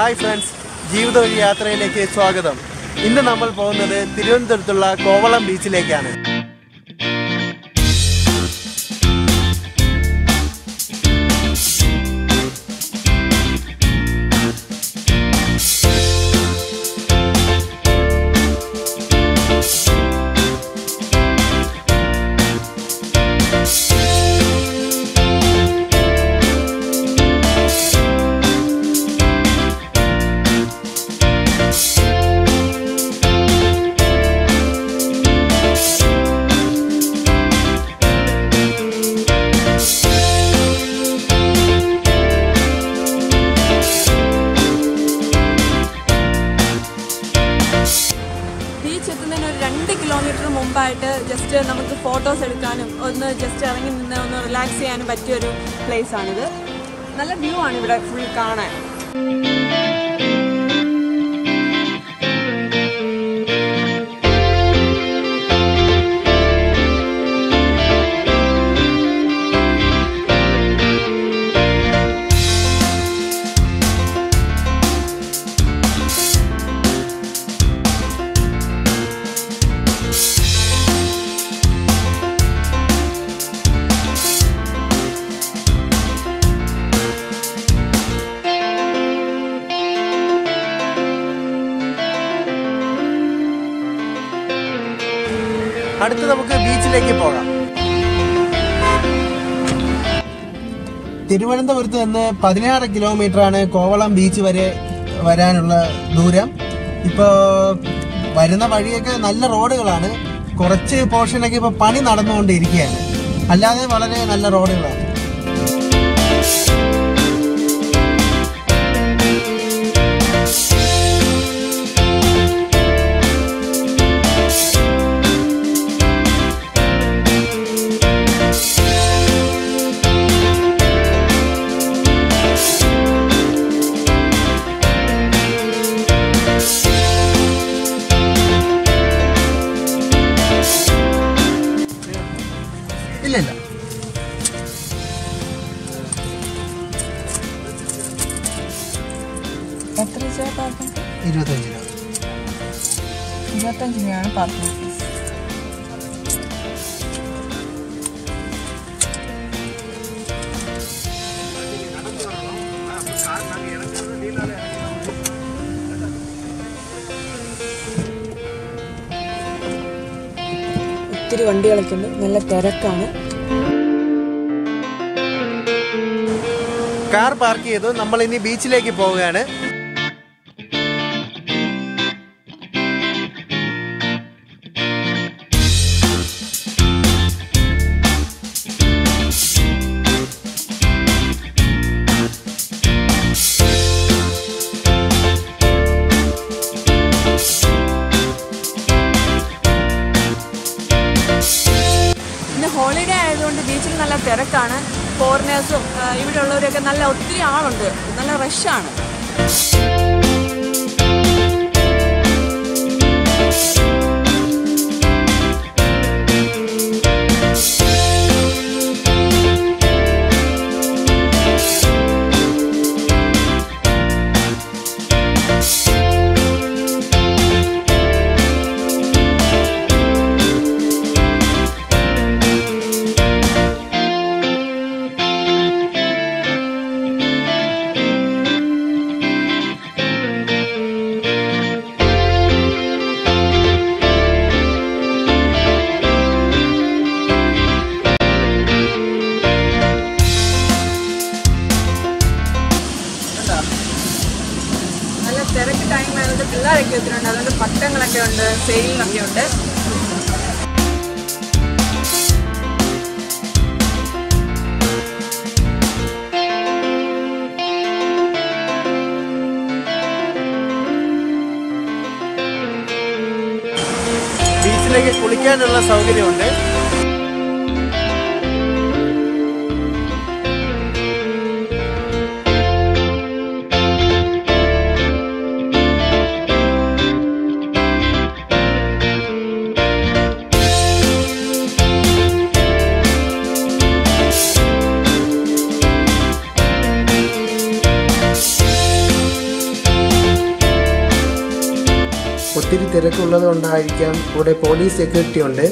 Hi friends ജീവിത ഒരു യാത്രയിലേക്ക് സ്വാഗതം. ഇന്ന് നമ്മൾ പോകുന്നത് തിരുവനന്തപുരത്തുള്ള കോവളം ബീച്ചിലേക്കാണ്. മുമ്പായിട്ട് ജസ്റ്റ് നമുക്ക് ഫോട്ടോസ് എടുക്കാനും ഒന്ന് ജസ്റ്റ് ഇറങ്ങി നിന്ന് ഒന്ന് റിലാക്സ് ചെയ്യാനും പറ്റിയൊരു പ്ലേസാണിത് നല്ല വ്യൂ ആണ് ഇവിടെ ഫുൾ കാണാൻ. അടുത്ത് നമുക്ക് ബീച്ചിലേക്ക് പോകാം. തിരുവനന്തപുരത്ത് നിന്ന് പതിനാറ് കിലോമീറ്റർ ആണ് കോവളം ബീച്ച് വരെ വരാനുള്ള ദൂരം. ഇപ്പോൾ വരുന്ന വഴിയൊക്കെ നല്ല റോഡുകളാണ്. കുറച്ച് പോർഷനൊക്കെ ഇപ്പോൾ പണി നടന്നുകൊണ്ടിരിക്കുകയാണ്. അല്ലാതെ വളരെ നല്ല റോഡുകളാണ്. ഫീസ് ഒത്തിരി വണ്ടികളൊക്കെ ഉണ്ട് നല്ല തിരക്കാണ്. കാർ പാർക്ക് ചെയ്തു. നമ്മൾ ഇനി ബീച്ചിലേക്ക് പോവുകയാണ്. ഹോളിഡേ ആയതുകൊണ്ട് ബീച്ചിൽ നല്ല തിരക്കാണ്. ഫോറിനേഴ്സും ഇവിടെ ഉള്ളവരൊക്കെ നല്ല ഒത്തിരി ആളുണ്ട്. നല്ല റഷാണ് സെയിലിനൊക്കെ ഉണ്ട് ബീച്ചിലേക്ക് കുളിക്കാനുള്ള സൗകര്യമുണ്ട്. തിരക്കുള്ളത് കൊണ്ടായിരിക്കാം ഇവിടെ പോലീസ് സെക്യൂരിറ്റി ഉണ്ട്.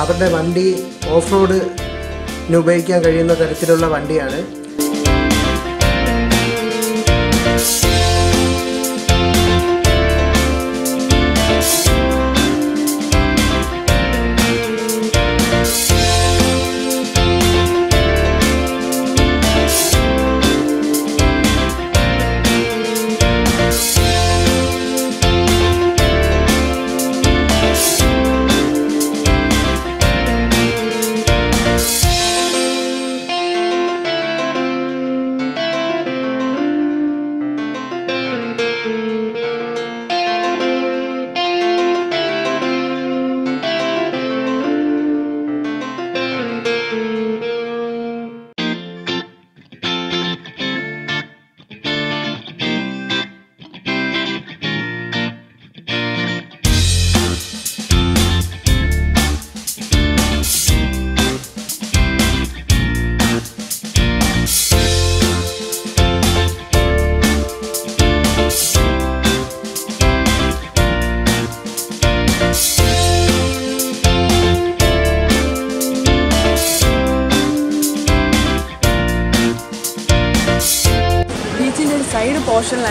അവരുടെ വണ്ടി ഓഫ് റോഡിന് ഉപയോഗിക്കാൻ കഴിയുന്ന തരത്തിലുള്ള വണ്ടിയാണ്.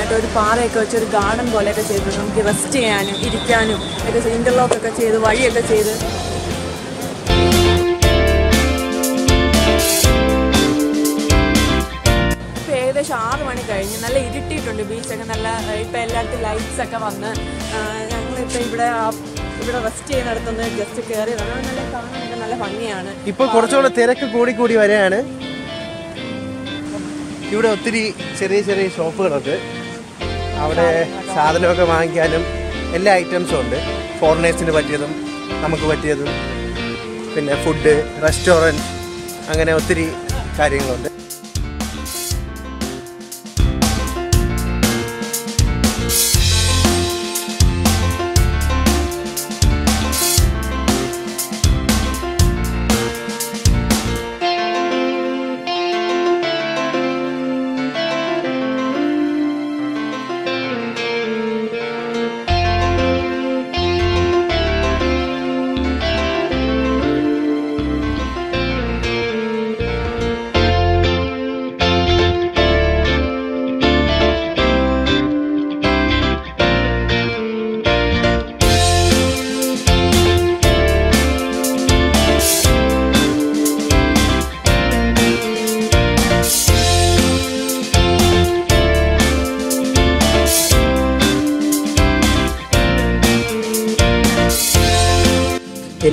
പോർഷനിലായിട്ട് ഒരു പാറയൊക്കെ വെച്ച് ഒരു ഗാർഡൻ പോലെയൊക്കെ ചെയ്ത്. നമുക്ക് റെസ്റ്റ് ചെയ്യാനും ഇരിക്കാനും ഒക്കെ ഇന്റർലോക്കൊക്കെ ചെയ്ത് വഴിയൊക്കെ ചെയ്ത്. ഏകദേശം ആറ് മണി കഴിഞ്ഞ് നല്ല ഇരുട്ടിയിട്ടുണ്ട് ബീച്ചൊക്കെ നല്ല ഇപ്പം എല്ലായിടത്തും ലൈറ്റ്സ് ഒക്കെ വന്ന് ഞങ്ങളിപ്പോൾ ഇവിടെ ഇവിടെ റെസ്റ്റ് ചെയ്യുന്നിടത്തുനിന്ന് ജസ്റ്റ് കയറി നല്ല കാണാനൊക്കെ നല്ല ഭംഗിയാണ്. ഇപ്പോൾ കുറച്ചുകൂടെ തിരക്ക് കൂടി കൂടി വരെയാണ് ഇവിടെ ഒത്തിരി ചെറിയ ചെറിയ ഷോപ്പുകളുണ്ട് അവിടെ സാധനമൊക്കെ വാങ്ങിക്കാനും എല്ലാ ഐറ്റംസും ഉണ്ട്. ഫോറിനേഴ്സിന് പറ്റിയതും നമുക്ക് പറ്റിയതും. പിന്നെ ഫുഡ് റെസ്റ്റോറന്റ് അങ്ങനെ ഒത്തിരി കാര്യങ്ങളുണ്ട്.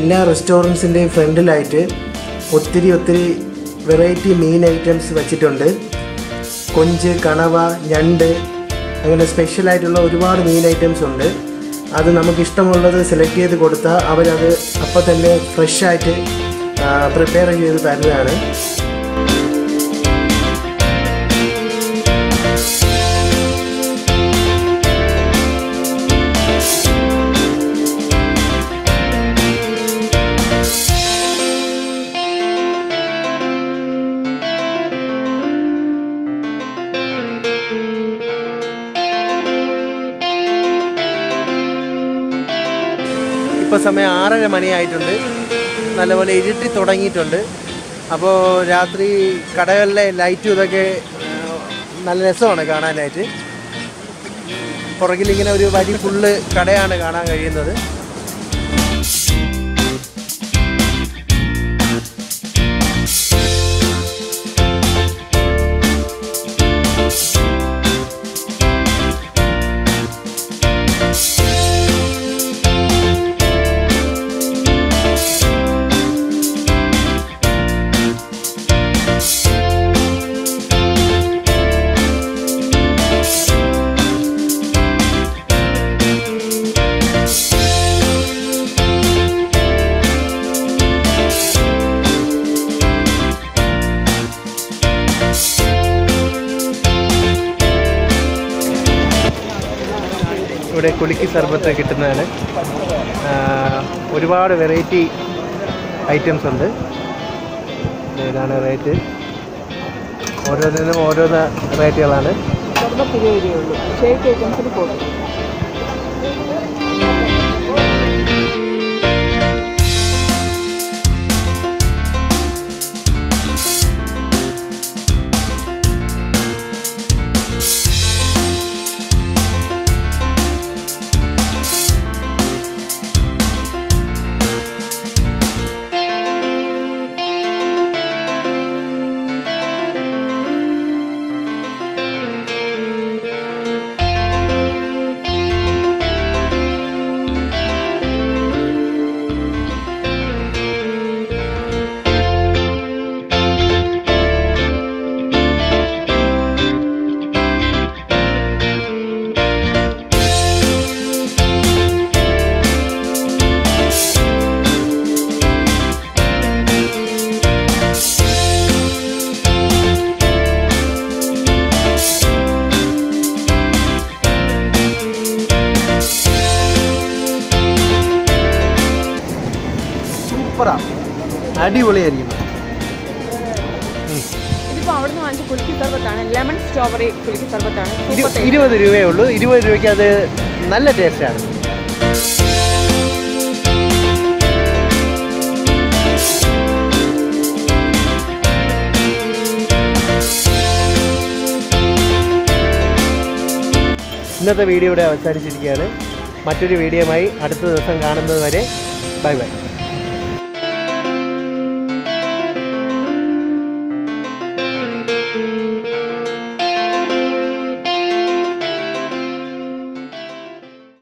എല്ലാ റെസ്റ്റോറന്റ്സിന്റെയും ഫ്രണ്ടിലായിട്ട് ഒത്തിരി ഒത്തിരി വെറൈറ്റി മീൻ ഐറ്റംസ് വെച്ചിട്ടുണ്ട്. കൊഞ്ച് കണവ ഞണ്ട് അങ്ങനെ സ്പെഷ്യലായിട്ടുള്ള ഒരുപാട് മീൻ ഐറ്റംസ് ഉണ്ട്. അത് നമുക്കിഷ്ടമുള്ളത് സെലക്ട് ചെയ്ത് കൊടുത്താൽ അവരത് അപ്പോൾ തന്നെ ഫ്രഷായിട്ട് പ്രിപ്പയർ ചെയ്ത് തരുന്നതാണ്. സമയം ആറര മണിയായിട്ടുണ്ട്. നല്ലപോലെ ഇരുട്ടി തുടങ്ങിയിട്ടുണ്ട്. അപ്പോൾ രാത്രി കടകളിലെ ലൈറ്റും ഇതൊക്കെ നല്ല രസമാണ് കാണാനായിട്ട്. പുറകിലിങ്ങനെ ഒരു വരി ഫുള്ള് കടയാണ് കാണാൻ കഴിയുന്നത്. ഇവിടെ കുലുക്കി സർബത്ത് കിട്ടുന്നതാണ്. ഒരുപാട് വെറൈറ്റി ഐറ്റംസ് ഉണ്ട്. ഇതാണ് റേറ്റ് ഓരോന്നിനും ഓരോന്ന് റേറ്റുകളാണ് ഷേക്ക് ഐറ്റംസിന് പോകും taste. ഇരുപത് രൂപയേ ഉള്ളൂ. ഇരുപത് രൂപയ്ക്ക് അത് നല്ല ടേസ്റ്റാണ് ഇന്നത്തെ വീഡിയോ ഇവിടെ അവസാനിച്ചിരിക്കുകയാണ്. മറ്റൊരു വീഡിയോയുമായി അടുത്ത ദിവസം കാണുന്നത് വരെ ബൈ ബൈ.